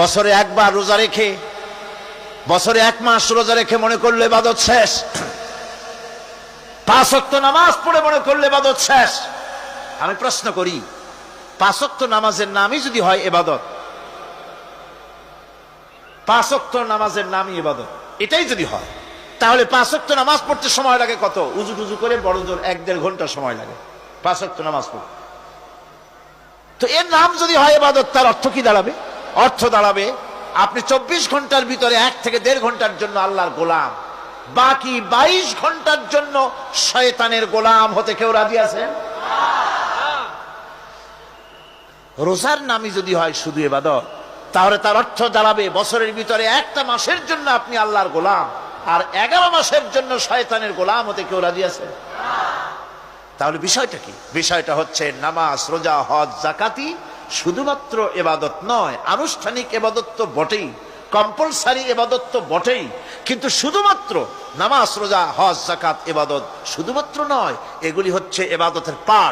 বছরে একবার রোজা রেখে, বছরে এক মাস রোজা রেখে মনে করলে বাদত শেষ। পাঁচ নামাজ পড়ে মনে করলে বাদত শেষ। আমি প্রশ্ন করি, পাঁচ নামাজের নামই যদি হয় এবাদত পাঁচ নামাজের নামই এবাদত এটাই যদি হয়, তাহলে পাঁচ নামাজ পড়তে সময় লাগে কত? উজু টুজু করে বড় জোর এক দেড় ঘণ্টা সময় লাগে। পাঁচ নামাজ পড়তে। তো এর নাম যদি হয় এবাদত তার অর্থ কি দাঁড়াবে? অর্থ দাঁড়াবে। আপনি চব্বিশ ঘণ্টার ভিতরে এক থেকে দেড় ঘণ্টার জন্য আল্লাহর গোলাম। বাকি বাইশ ঘণ্টার জন্য শয়তানের গোলাম হতে কেউ রাজি আছেন? রোজার নামই যদি হয় শুধু এবাদত, তাহলে তার অর্থ দাঁড়াবে বছরের ভিতরে একটা মাসের জন্য আপনি আল্লাহর গোলাম, আর এগারো মাসের জন্য শয়তানের গোলাম হতে কেউ রাজি আছে তাহলে বিষয়টা কি? বিষয়টা হচ্ছে নামাজ, রোজা, হজ, জাকাতি শুধুমাত্র এবাদত নয়, আনুষ্ঠানিক এবাদত তো বটেই কম্পালসারি এবাদত তো বটেই, কিন্তু শুধুমাত্র নামাজ, রোজা, হজ জাকাত এবাদত শুধুমাত্র নয়, এগুলি হচ্ছে এবাদতের পার্ট